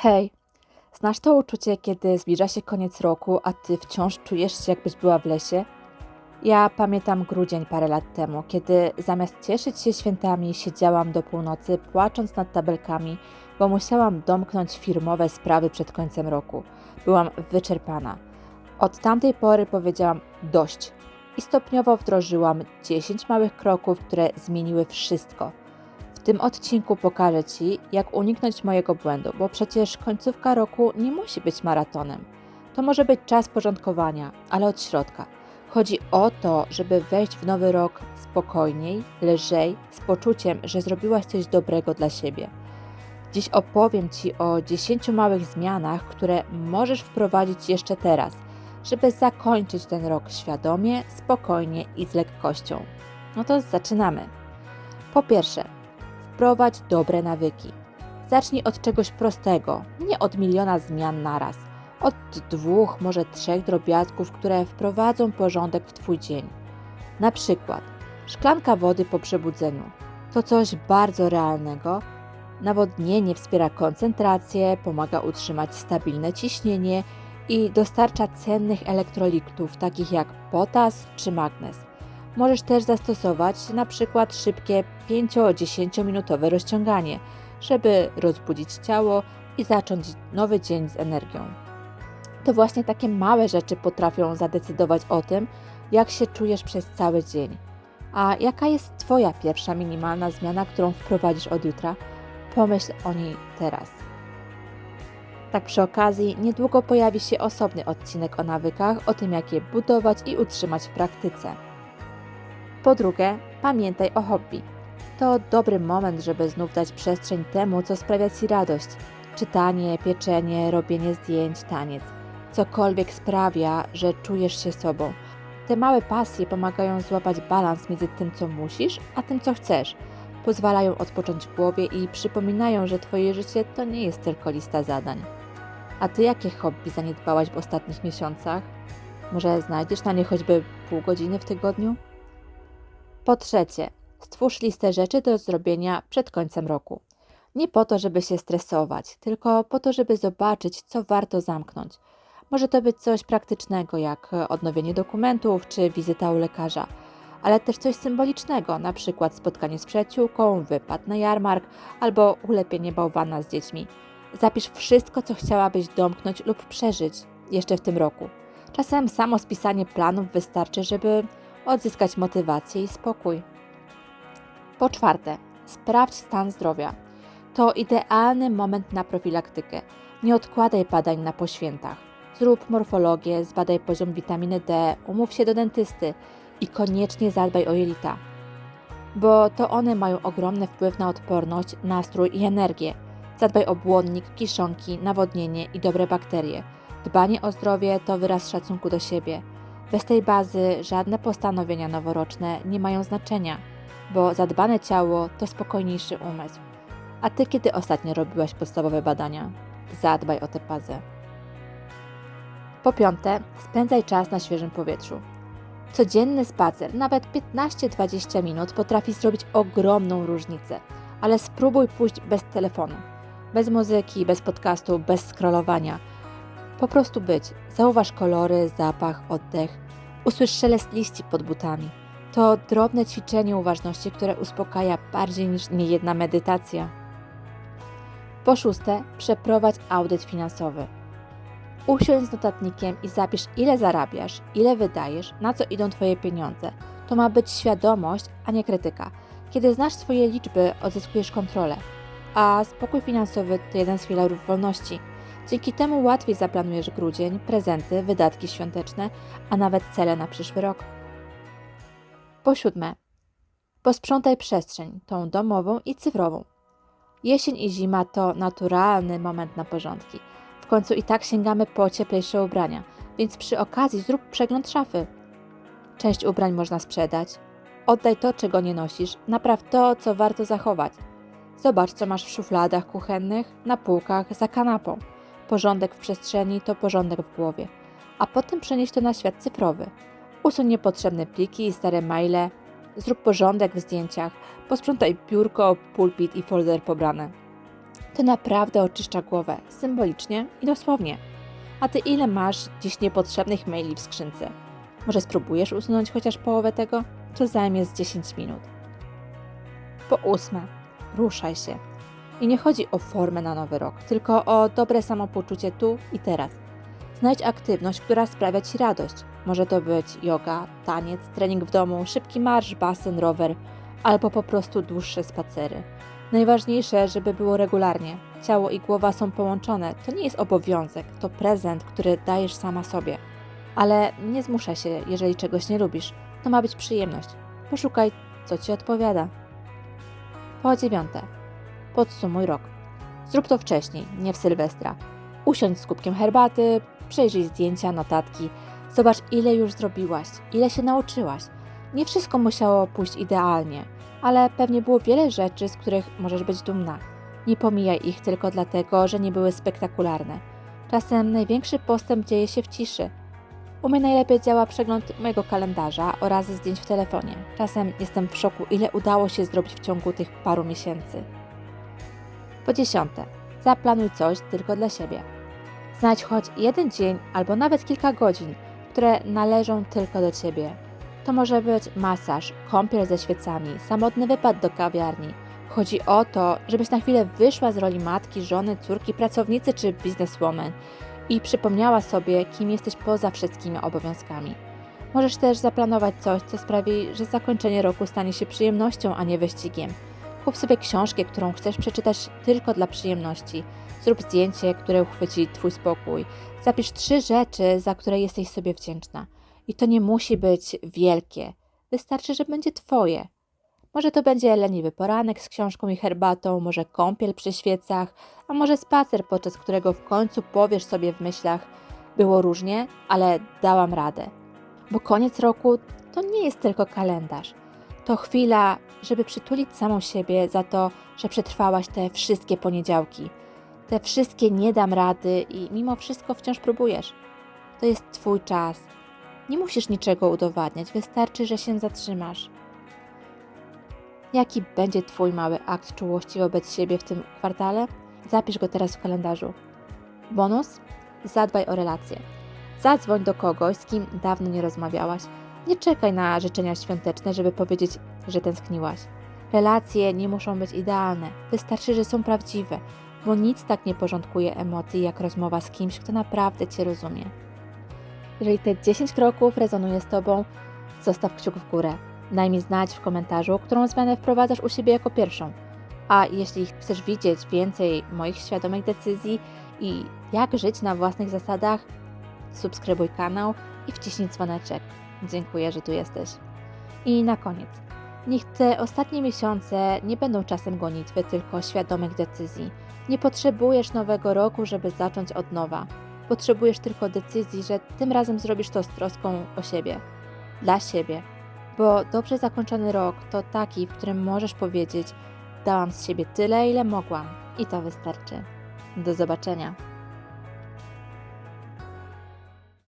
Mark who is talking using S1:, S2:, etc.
S1: Hej, znasz to uczucie, kiedy zbliża się koniec roku, a ty wciąż czujesz się, jakbyś była w lesie? Ja pamiętam grudzień parę lat temu, kiedy zamiast cieszyć się świętami, siedziałam do północy, płacząc nad tabelkami, bo musiałam domknąć firmowe sprawy przed końcem roku. Byłam wyczerpana. Od tamtej pory powiedziałam dość i stopniowo wdrożyłam 10 małych kroków, które zmieniły wszystko. Tym odcinku pokażę Ci, jak uniknąć mojego błędu, bo przecież końcówka roku nie musi być maratonem. To może być czas porządkowania, ale od środka. Chodzi o to, żeby wejść w nowy rok spokojniej, lżej, z poczuciem, że zrobiłaś coś dobrego dla siebie. Dziś opowiem Ci o 10 małych zmianach, które możesz wprowadzić jeszcze teraz, żeby zakończyć ten rok świadomie, spokojnie i z lekkością. No to zaczynamy. Po pierwsze, wprowadź dobre nawyki. Zacznij od czegoś prostego, nie od miliona zmian naraz. Od dwóch, może trzech drobiazgów, które wprowadzą porządek w Twój dzień. Na przykład szklanka wody po przebudzeniu. To coś bardzo realnego. Nawodnienie wspiera koncentrację, pomaga utrzymać stabilne ciśnienie i dostarcza cennych elektrolitów takich jak potas czy magnez. Możesz też zastosować przykład szybkie 5-10 minutowe rozciąganie, żeby rozbudzić ciało i zacząć nowy dzień z energią. To właśnie takie małe rzeczy potrafią zadecydować o tym, jak się czujesz przez cały dzień. A jaka jest Twoja pierwsza minimalna zmiana, którą wprowadzisz od jutra? Pomyśl o niej teraz. Tak przy okazji, niedługo pojawi się osobny odcinek o nawykach, o tym jak je budować i utrzymać w praktyce. Po drugie, pamiętaj o hobby. To dobry moment, żeby znów dać przestrzeń temu, co sprawia Ci radość. Czytanie, pieczenie, robienie zdjęć, taniec. Cokolwiek sprawia, że czujesz się sobą. Te małe pasje pomagają złapać balans między tym, co musisz, a tym, co chcesz. Pozwalają odpocząć głowie i przypominają, że Twoje życie to nie jest tylko lista zadań. A Ty jakie hobby zaniedbałaś w ostatnich miesiącach? Może znajdziesz na nie choćby pół godziny w tygodniu? Po trzecie, stwórz listę rzeczy do zrobienia przed końcem roku. Nie po to, żeby się stresować, tylko po to, żeby zobaczyć, co warto zamknąć. Może to być coś praktycznego, jak odnowienie dokumentów czy wizyta u lekarza, ale też coś symbolicznego, na przykład spotkanie z przyjaciółką, wypad na jarmark albo ulepienie bałwana z dziećmi. Zapisz wszystko, co chciałabyś domknąć lub przeżyć jeszcze w tym roku. Czasem samo spisanie planów wystarczy, żeby odzyskać motywację i spokój. Po czwarte, sprawdź stan zdrowia. To idealny moment na profilaktykę. Nie odkładaj badań na poświętach. Zrób morfologię, zbadaj poziom witaminy D, umów się do dentysty i koniecznie zadbaj o jelita, bo to one mają ogromny wpływ na odporność, nastrój i energię. Zadbaj o błonnik, kiszonki, nawodnienie i dobre bakterie. Dbanie o zdrowie to wyraz szacunku do siebie. Bez tej bazy żadne postanowienia noworoczne nie mają znaczenia, bo zadbane ciało to spokojniejszy umysł. A ty kiedy ostatnio robiłaś podstawowe badania? Zadbaj o tę bazę. Po piąte, spędzaj czas na świeżym powietrzu. Codzienny spacer, nawet 15-20 minut, potrafi zrobić ogromną różnicę, ale spróbuj pójść bez telefonu, bez muzyki, bez podcastu, bez scrollowania. Po prostu być. Zauważ kolory, zapach, oddech. Usłysz szelest liści pod butami. To drobne ćwiczenie uważności, które uspokaja bardziej niż niejedna medytacja. Po szóste, przeprowadź audyt finansowy. Usiądź z notatnikiem i zapisz, ile zarabiasz, ile wydajesz, na co idą Twoje pieniądze. To ma być świadomość, a nie krytyka. Kiedy znasz swoje liczby, odzyskujesz kontrolę. A spokój finansowy to jeden z filarów wolności. Dzięki temu łatwiej zaplanujesz grudzień, prezenty, wydatki świąteczne, a nawet cele na przyszły rok. Po siódme, posprzątaj przestrzeń, tą domową i cyfrową. Jesień i zima to naturalny moment na porządki. W końcu i tak sięgamy po cieplejsze ubrania, więc przy okazji zrób przegląd szafy. Część ubrań można sprzedać. Oddaj to, czego nie nosisz, napraw to, co warto zachować. Zobacz, co masz w szufladach kuchennych, na półkach, za kanapą. Porządek w przestrzeni to porządek w głowie, a potem przenieś to na świat cyfrowy. Usuń niepotrzebne pliki i stare maile, zrób porządek w zdjęciach, posprzątaj biurko, pulpit i folder pobrane. To naprawdę oczyszcza głowę, symbolicznie i dosłownie. A ty ile masz dziś niepotrzebnych maili w skrzynce? Może spróbujesz usunąć chociaż połowę tego? To zajmie z 10 minut. Po ósme, ruszaj się. I nie chodzi o formę na nowy rok, tylko o dobre samopoczucie tu i teraz. Znajdź aktywność, która sprawia ci radość. Może to być yoga, taniec, trening w domu, szybki marsz, basen, rower albo po prostu dłuższe spacery. Najważniejsze, żeby było regularnie. Ciało i głowa są połączone. To nie jest obowiązek, to prezent, który dajesz sama sobie. Ale nie zmuszaj się, jeżeli czegoś nie lubisz. To ma być przyjemność. Poszukaj, co ci odpowiada. Po dziewiąte. Podsumuj rok. Zrób to wcześniej, nie w Sylwestra. Usiądź z kubkiem herbaty, przejrzyj zdjęcia, notatki. Zobacz, ile już zrobiłaś, ile się nauczyłaś. Nie wszystko musiało pójść idealnie, ale pewnie było wiele rzeczy, z których możesz być dumna. Nie pomijaj ich tylko dlatego, że nie były spektakularne. Czasem największy postęp dzieje się w ciszy. U mnie najlepiej działa przegląd mojego kalendarza oraz zdjęć w telefonie. Czasem jestem w szoku, ile udało się zrobić w ciągu tych paru miesięcy. Po dziesiąte, zaplanuj coś tylko dla siebie. Znajdź choć jeden dzień albo nawet kilka godzin, które należą tylko do ciebie. To może być masaż, kąpiel ze świecami, samotny wypad do kawiarni. Chodzi o to, żebyś na chwilę wyszła z roli matki, żony, córki, pracownicy czy bizneswoman i przypomniała sobie, kim jesteś poza wszystkimi obowiązkami. Możesz też zaplanować coś, co sprawi, że zakończenie roku stanie się przyjemnością, a nie wyścigiem. Kup sobie książkę, którą chcesz przeczytać tylko dla przyjemności. Zrób zdjęcie, które uchwyci Twój spokój. Zapisz trzy rzeczy, za które jesteś sobie wdzięczna. I to nie musi być wielkie. Wystarczy, że będzie Twoje. Może to będzie leniwy poranek z książką i herbatą, może kąpiel przy świecach, a może spacer, podczas którego w końcu powiesz sobie w myślach: Było różnie, ale dałam radę. Bo koniec roku to nie jest tylko kalendarz. To chwila, żeby przytulić samą siebie za to, że przetrwałaś te wszystkie poniedziałki. Te wszystkie nie dam rady i mimo wszystko wciąż próbujesz. To jest Twój czas. Nie musisz niczego udowadniać, wystarczy, że się zatrzymasz. Jaki będzie Twój mały akt czułości wobec siebie w tym kwartale? Zapisz go teraz w kalendarzu. Bonus? Zadbaj o relacje. Zadzwoń do kogoś, z kim dawno nie rozmawiałaś. Nie czekaj na życzenia świąteczne, żeby powiedzieć, że tęskniłaś. Relacje nie muszą być idealne, wystarczy, że są prawdziwe, bo nic tak nie porządkuje emocji jak rozmowa z kimś, kto naprawdę Cię rozumie. Jeżeli te 10 kroków rezonuje z Tobą, zostaw kciuk w górę. Daj mi znać w komentarzu, którą zmianę wprowadzasz u siebie jako pierwszą. A jeśli chcesz widzieć więcej moich świadomych decyzji i jak żyć na własnych zasadach, subskrybuj kanał i wciśnij dzwoneczek. Dziękuję, że tu jesteś. I na koniec. Niech te ostatnie miesiące nie będą czasem gonitwy, tylko świadomych decyzji. Nie potrzebujesz nowego roku, żeby zacząć od nowa. Potrzebujesz tylko decyzji, że tym razem zrobisz to z troską o siebie. Dla siebie. Bo dobrze zakończony rok to taki, w którym możesz powiedzieć: Dałam z siebie tyle, ile mogłam, i to wystarczy. Do zobaczenia.